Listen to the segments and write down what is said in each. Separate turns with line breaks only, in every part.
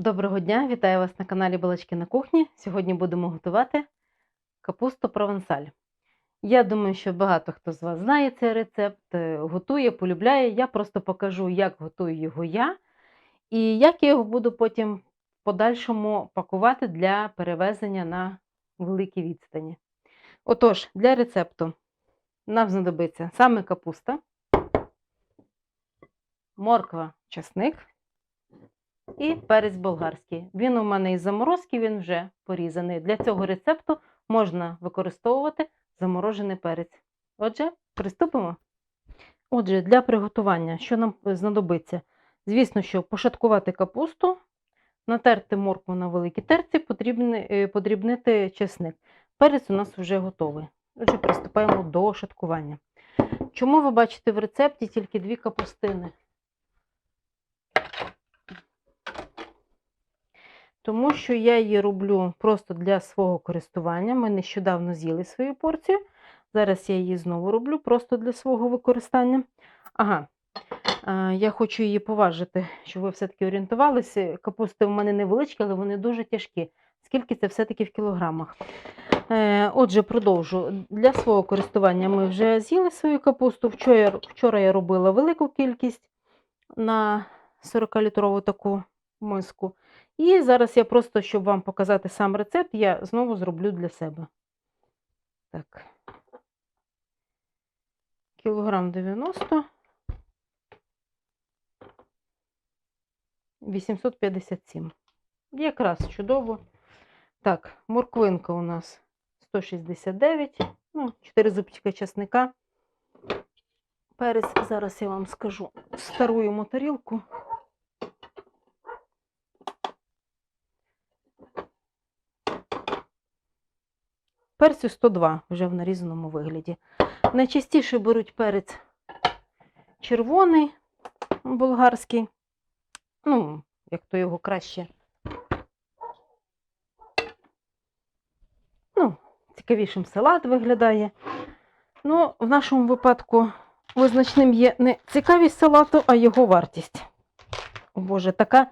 Доброго дня, вітаю вас на каналі Балачки на кухні. Сьогодні будемо готувати капусту провансаль. Я думаю, що багато хто з вас знає цей рецепт, е, готує, полюбляє. Я просто покажу, як готую його я і як я його буду потім в подальшому пакувати для перевезення на великі відстані. Отож, для рецепту нам знадобиться саме капуста, морква, часник і перець болгарський. Він у мене із заморозки, він вже порізаний. Для цього рецепту можна використовувати заморожений перець. Отже, приступимо. Отже, для приготування, що нам знадобиться? Звісно, що пошаткувати капусту, натерти моркву на великій терці, е, подрібнити чесник. Перець у нас вже готовий. Отже, приступаємо до шаткування. Чому ви бачите в рецепті тільки дві капустини? Тому що я її роблю просто для свого користування. Ми нещодавно з'їли свою порцію. Зараз я її знову роблю просто для свого використання. Ага, я хочу її поважити, щоб ви все-таки орієнтувалися. Капусти в мене невеличкі, але вони дуже тяжкі. Скільки це все-таки в кілограмах? Е, Отже, продовжу. Для свого користування ми вже з'їли свою капусту. Вчора, вчора я робила велику кількість на 40-літрову таку миску. І зараз я просто, щоб вам показати сам рецепт, я знову зроблю для себе. Так. Кілограм 90. 857. Якраз чудово. Так, морквинка у нас 169. Ну, 4 зубчика чесника. Перець, зараз я вам скажу, стару йому тарілку. Перцю 102 вже в нарізаному вигляді. Найчастіше беруть перець червоний, болгарський. Ну, як то його краще. Ну, цікавішим салат виглядає. Ну, в нашому випадку визначним є не цікавість салату, а його вартість. О Боже, така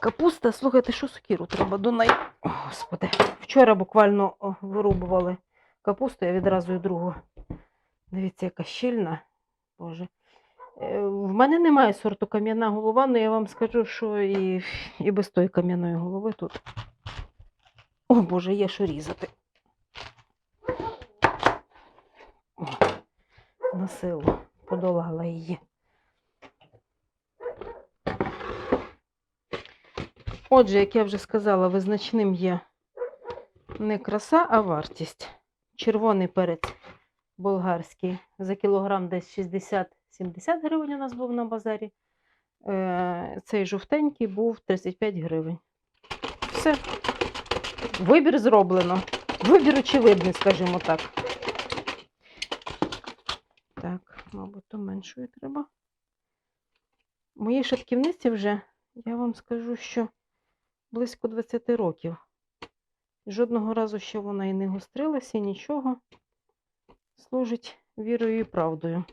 капуста, слухайте, що сокіру треба до неї. Господи, вчора буквально вирубували капусту, я відразу і другу. Дивіться, яка щільна. Боже. Е, В мене немає сорту кам'яна голова, але я вам скажу, що і, і без тої кам'яної голови тут. О, Боже, є що різати. О, на силу подолала її. Отже, як я вже сказала, визначним є не краса, а вартість. Червоний перець болгарський за кілограм десь 60-70 гривень у нас був на базарі. Е, Цей жовтенький був 35 гривень. Все. Вибір зроблено. Вибір очевидний, скажімо так. Так, мабуть, то меншою треба. Моїй шатківниці вже, я вам скажу, що близько 20 років. Жодного разу ще вона і не гострилася, нічого. Служить вірою і правдою.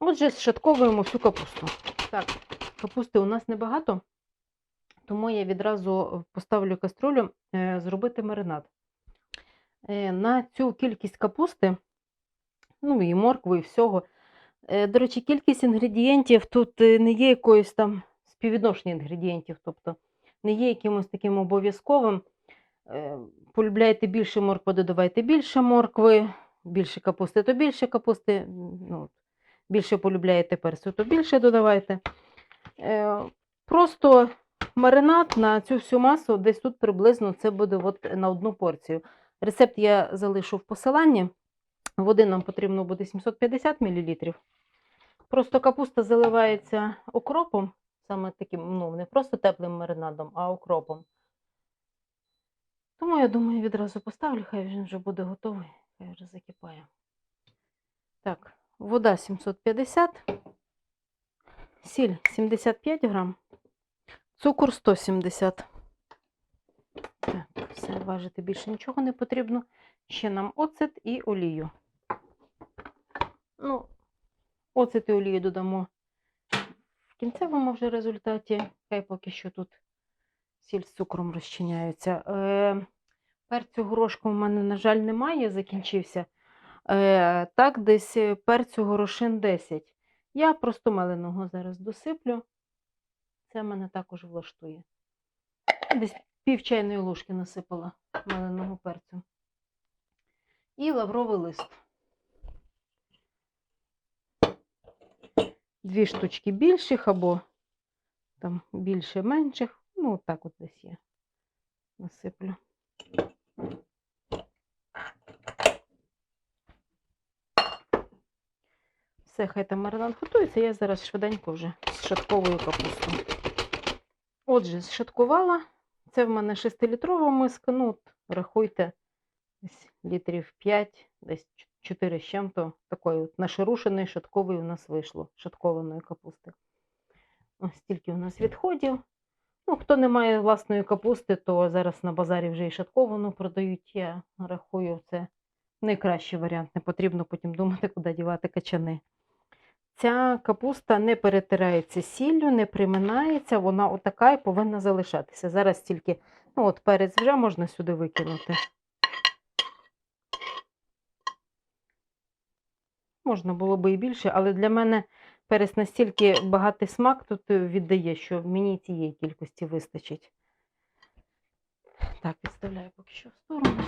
Отже, зшатковуємо всю капусту. Так, капусти у нас небагато, тому я відразу поставлю каструлю е, зробити маринад. Е, на цю кількість капусти, ну і моркви, і всього. Е, До речі, кількість інгредієнтів тут не є якоюсь там співвідношення інгредієнтів, тобто не є якимось таким обов'язковим. Е, Полюбляєте більше моркви, додавайте більше моркви, більше капусти, то більше капусти. Ну, більше полюбляєте перцю, то більше додавайте. Е, Просто маринад на цю всю масу, десь тут приблизно це буде от на одну порцію. Рецепт я залишу в посиланні. Води нам потрібно буде 750 мл. Просто капуста заливається окропом, саме таким, ну, не просто теплим маринадом, а окропом. Тому я думаю, відразу поставлю, хай він вже буде готовий, хай вже закипає. Так, вода 750, сіль 75 грам, цукор 170. Так, все, важити більше нічого не потрібно. Ще нам оцет і олію. Ну, оцет і олію додамо в кінцевому вже результаті, хай поки що тут сіль з цукром розчиняються. Е, перцю горошку в мене, на жаль, немає, закінчився. Е, так, десь е, перцю горошин 10. Я просто меленого зараз досиплю. Це мене також влаштує. Десь пів чайної ложки насипала меленого перцю. І лавровий лист. Дві штучки більших або там більше менших. Ну, так от десь я насиплю. Все, хай там маринад готується, я зараз швиденько вже з шатковою капустою. Отже, зшаткувала. Це в мене 6-літрова миска. Ну, от, рахуйте, десь літрів 5, десь 4 з чим-то. Такої нашарушеної шаткової у нас вийшло, шаткованої капусти. Ось стільки у нас відходів. Ну, хто не має власної капусти, то зараз на базарі вже і шатковану продають. Я рахую, це найкращий варіант. Не потрібно потім думати, куди дівати качани. Ця капуста не перетирається сіллю, не приминається, вона отака і повинна залишатися. Зараз тільки, ну от перець вже можна сюди викинути. Можна було би і більше, але для мене перець настільки багатий смак тут е, віддає, що мені цієї кількості вистачить. Так, відставляю поки що в сторону.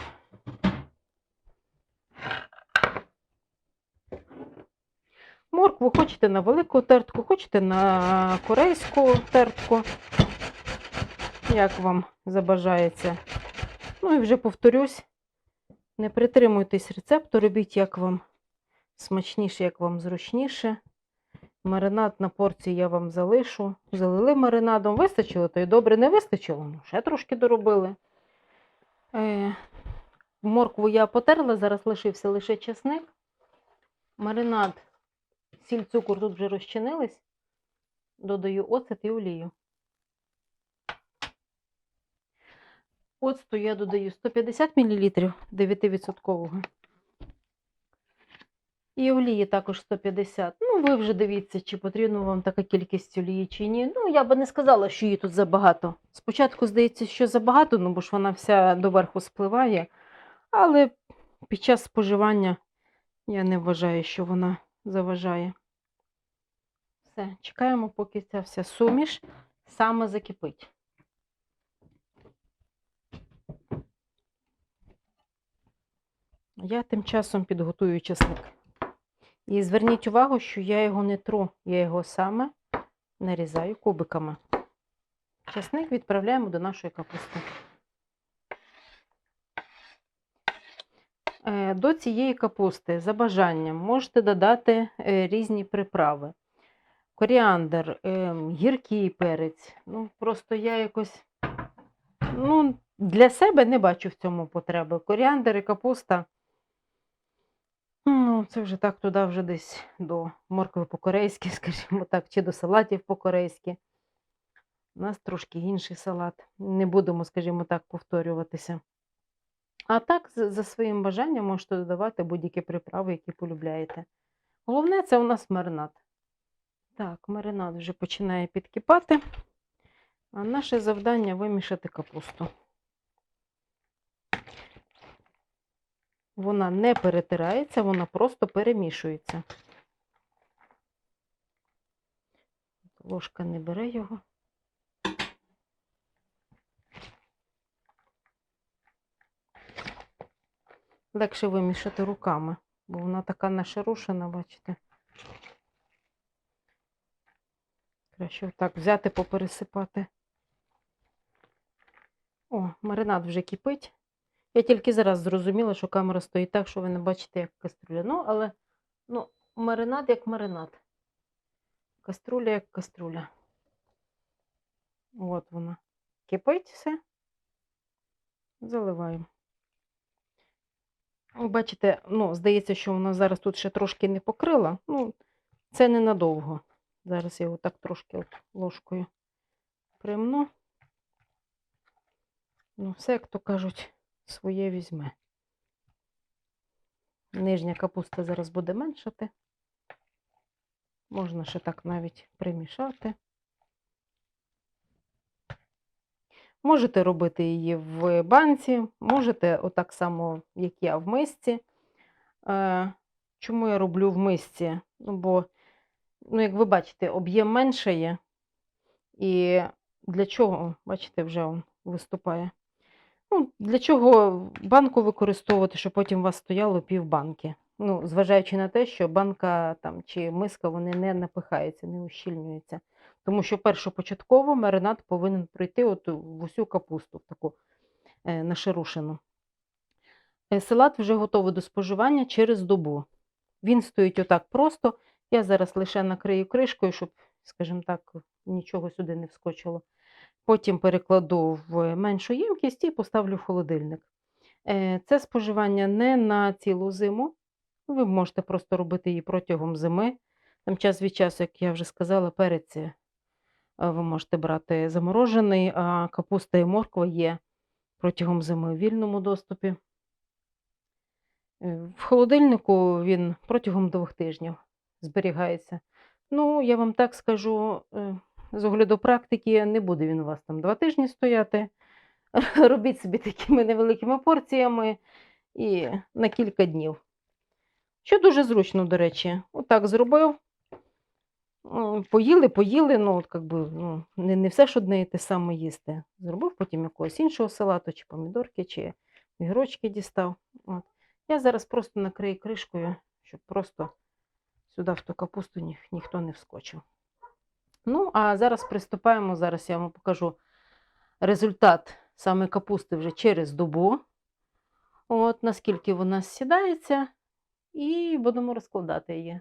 Моркву хочете на велику тертку, хочете на корейську тертку, як вам забажається. Ну і вже повторюсь, не притримуйтесь рецепту, робіть як вам смачніше, як вам зручніше. Маринад на порції я вам залишу. Залили маринадом, вистачило, то й добре не вистачило. Ну, ще трошки доробили. Е, моркву я потерла, зараз лишився лише чесник. Маринад, сіль, цукор тут вже розчинились. Додаю оцет і олію. Оцту я додаю 150 мл 9%. І олії також 150. Ну, ви вже дивіться, чи потрібна вам така кількість олії, чи ні. Ну, я би не сказала, що її тут забагато. Спочатку здається, що забагато, ну бо ж вона вся доверху спливає. Але під час споживання я не вважаю, що вона заважає. Все, чекаємо, поки ця вся суміш саме закипить. Я тим часом підготую чесник. І зверніть увагу, що я його не тру, я його саме нарізаю кубиками. Чесник відправляємо до нашої капусти. Е, До цієї капусти за бажанням можете додати е, різні приправи. Коріандр, е, гіркий перець. Ну, просто я якось ну, для себе не бачу в цьому потреби. Коріандр і капуста. Ну, це вже так туди вже десь до моркви по-корейськи, скажімо так, чи до салатів по-корейськи. У нас трошки інший салат. Не будемо, скажімо так, повторюватися. А так, за своїм бажанням можете додавати будь-які приправи, які полюбляєте. Головне, це у нас маринад. Так, маринад вже починає підкипати. А наше завдання вимішати капусту. Вона не перетирається, вона просто перемішується. Ложка не бере його. Легше вимішати руками, бо вона така нашарушена, бачите. Краще отак взяти, попересипати. О, маринад вже кипить. Я тільки зараз зрозуміла, що камера стоїть так, що ви не бачите, як каструля. Ну, але ну, маринад як маринад. Каструля як каструля. От вона. Кипить все. Заливаємо. Бачите, ну, здається, що вона зараз тут ще трошки не покрила. Ну, це ненадовго. Зараз я його так трошки от ложкою примну. Ну, все, як то кажуть, своє візьме. Нижня капуста зараз буде меншати. Можна ще так навіть примішати. Можете робити її в банці, можете отак само, як я, в мисці. Е, Чому я роблю в мисці? Ну, бо, ну, як ви бачите, об'єм меншає. І для чого, бачите, вже він виступає. Ну, для чого банку використовувати, щоб потім у вас стояло півбанки? Ну, зважаючи на те, що банка там, чи миска вони не напихаються, не ущільнюються. Тому що першопочатково маринад повинен пройти от в усю капусту, в таку е, нашарушену. Е, Салат вже готовий до споживання через добу. Він стоїть отак просто. Я зараз лише накрию кришкою, щоб, скажімо так, нічого сюди не вскочило. Потім перекладу в меншу ємкість і поставлю в холодильник. Е, Це споживання не на цілу зиму. Ви можете просто робити її протягом зими. Там час від часу, як я вже сказала, перець е, ви можете брати заморожений, а капуста і морква є протягом зими в вільному доступі. Е, В холодильнику він протягом двох тижнів зберігається. Ну, я вам так скажу, з огляду практики, не буде він у вас там два тижні стояти. Робіть собі такими невеликими порціями і на кілька днів. Що дуже зручно, до речі, отак зробив. Поїли, поїли, ну, от, как ну, не, не все ж одне і те саме їсти. Зробив потім якогось іншого салату, чи помідорки, чи огірочки дістав. От. Я зараз просто накрию кришкою, щоб просто сюди в ту капусту ніх, ніхто не вскочив. Ну, а зараз приступаємо. Зараз я вам покажу результат саме капусти вже через добу. От, наскільки вона сідається, і будемо розкладати її.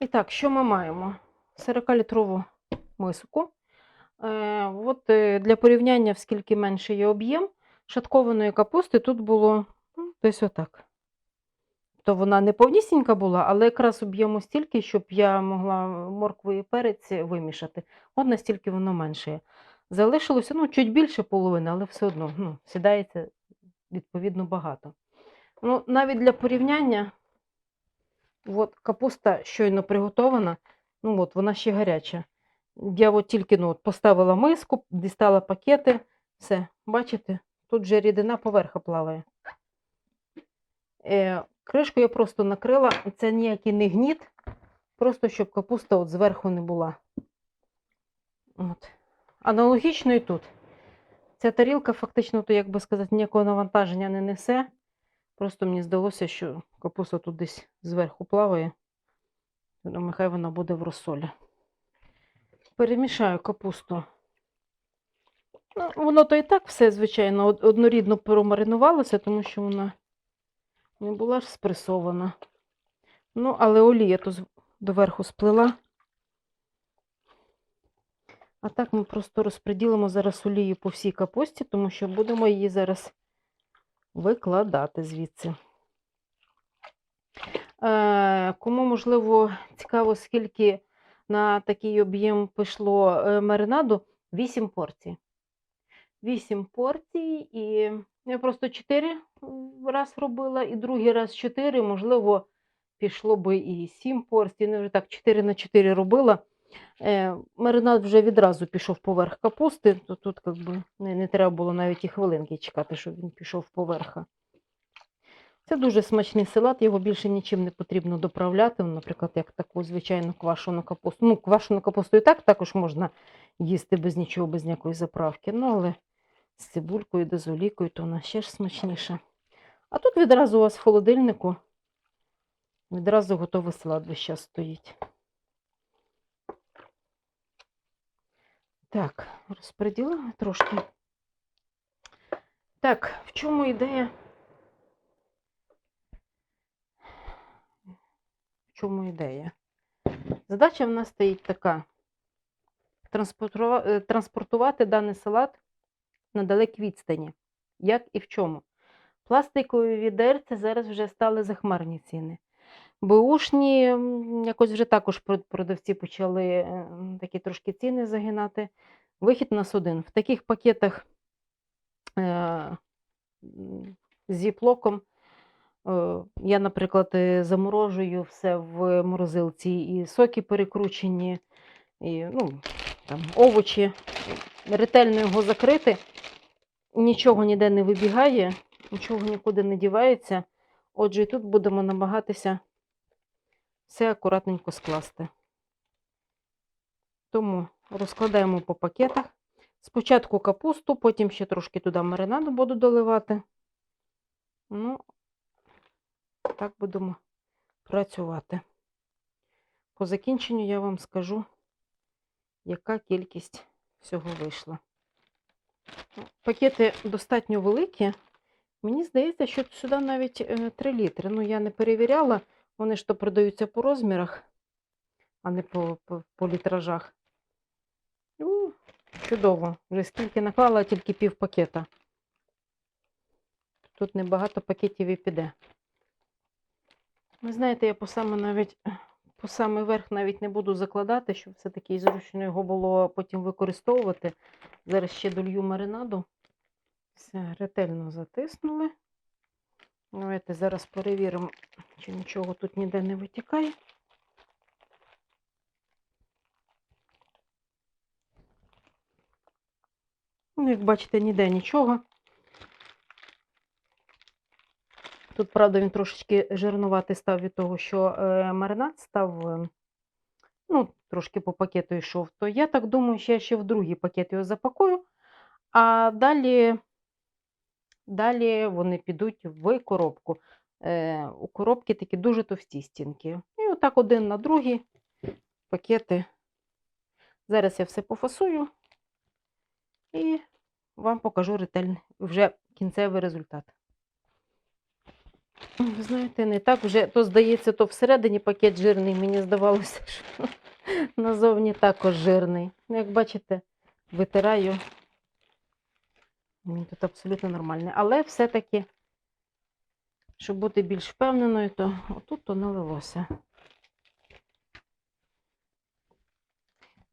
І так, що ми маємо? 40-літрову миску. Е, от е, для порівняння, в скільки менший є об'єм, шаткованої капусти тут було ну, десь отак. То вона не повнісінька була, але якраз об'єму стільки, щоб я могла моркву і перець вимішати. От настільки воно менше. Залишилося ну, чуть більше половини, але все одно ну, сідається відповідно багато. Ну, навіть для порівняння, от капуста щойно приготована, ну от вона ще гаряча. Я от тільки ну, от поставила миску, дістала пакети, все, бачите, тут вже рідина поверха плаває. Е, кришку я просто накрила, це ніякий не гніт, просто щоб капуста от зверху не була. От. Аналогічно і тут. Ця тарілка фактично, то, як би сказати, ніякого навантаження не несе. Просто мені здалося, що капуста тут десь зверху плаває. Думаю, хай вона буде в розсолі. Перемішаю капусту. Ну, воно то і так все, звичайно, однорідно промаринувалося, тому що вона не була ж спресована. Ну, але олія то доверху сплила. А так ми просто розподілимо зараз олію по всій капусті, тому що будемо її зараз викладати звідси. Е, кому, можливо, цікаво, скільки на такий об'єм пішло е, маринаду, 8 порцій. 8 порцій, і я просто 4 раз робила, і другий раз 4, можливо, пішло би і 7 порцій. Ну, вже так 4 на 4 робила. Е, маринад вже відразу пішов поверх капусти, то тут как би, не, не треба було навіть і хвилинки чекати, щоб він пішов поверха. Це дуже смачний салат, його більше нічим не потрібно доправляти. Ну, Наприклад, як таку звичайну квашену капусту. Ну, квашену капусту і так також можна їсти без нічого, без ніякої заправки. Ну, але з цибулькою олійкою, то вона ще ж смачніша. А тут відразу у вас в холодильнику відразу весь час стоїть. Так, розподілимо трошки. Так, в чому ідея? В чому ідея? Задача в нас стоїть така: е, транспортувати даний салат на далекій відстані. Як і в чому? Пластикові відерці зараз вже стали захмарні ціни. Беушні м, якось вже також продавці почали е, такі трошки ціни загинати. Вихід у нас один. В таких пакетах е, м, з зіплоком Е, Я, наприклад, е, заморожую все в морозилці, і соки перекручені, і ну, там, овочі. Ретельно його закрити, нічого ніде не вибігає, нічого нікуди не дівається. Отже, і тут будемо намагатися все акуратненько скласти. Тому розкладаємо по пакетах. Спочатку капусту, потім ще трошки туди маринаду буду доливати. Ну, так будемо працювати. По закінченню я вам скажу, яка кількість всього вийшла. Пакети достатньо великі. Мені здається, що сюди навіть е, 3 літри. Ну, я не перевіряла, вони ж то продаються по розмірах, а не по, по, по літражах. Ну, чудово. Вже скільки наклала, тільки пів пакета. Тут небагато пакетів і піде. Ви знаєте, я по саме навіть по самий верх навіть не буду закладати, щоб все-таки зручно його було потім використовувати. Зараз ще долью маринаду. Все, ретельно затиснули. Давайте зараз перевіримо, чи нічого тут ніде не витікає. Ну, як бачите, ніде нічого. Тут, правда, він трошечки жирнуватий став від того, що е, маринад став, е, ну, трошки по пакету йшов. То я так думаю, що я ще в другий пакет його запакую, а далі, далі вони підуть в коробку. Е, у коробки такі дуже товсті стінки. І отак один на другий пакети. Зараз я все пофасую і вам покажу ретельний вже кінцевий результат. Ви знаєте, не так вже, то здається, то всередині пакет жирний, мені здавалося, що назовні також жирний. Ну, як бачите, витираю. Він тут абсолютно нормальний. Але все-таки, щоб бути більш впевненою, то отут то налилося.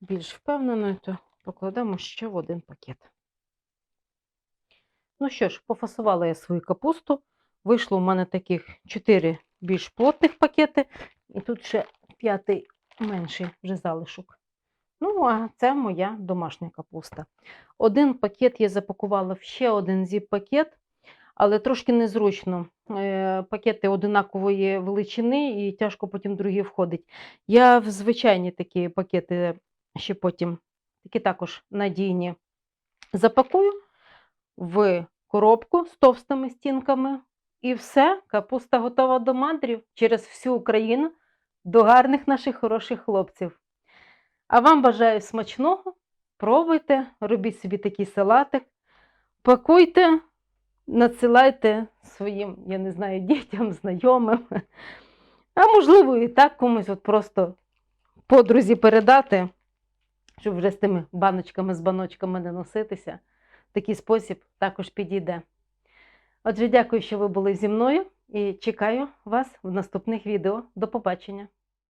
Більш впевненою, то покладемо ще в один пакет. Ну що ж, пофасувала я свою капусту. Вийшло у мене таких 4 більш плотних пакети, і тут ще п'ятий менший вже залишок. Ну, а це моя домашня капуста. Один пакет я запакувала в ще один зіп-пакет, але трошки незручно. Е, Пакети одинакової величини і тяжко потім другі входить. Я в звичайні такі пакети ще потім, такі також надійні, запакую в коробку з товстими стінками. І все, капуста готова до мандрів через всю Україну до гарних наших хороших хлопців. А вам бажаю смачного, пробуйте, робіть собі такий салатик, пакуйте, надсилайте своїм, я не знаю, дітям, знайомим. А можливо, і так комусь от просто подрузі передати, щоб вже з тими баночками, з баночками не носитися. Такий спосіб також підійде. Отже, дякую, що ви були зі мною і чекаю вас в наступних відео. До побачення!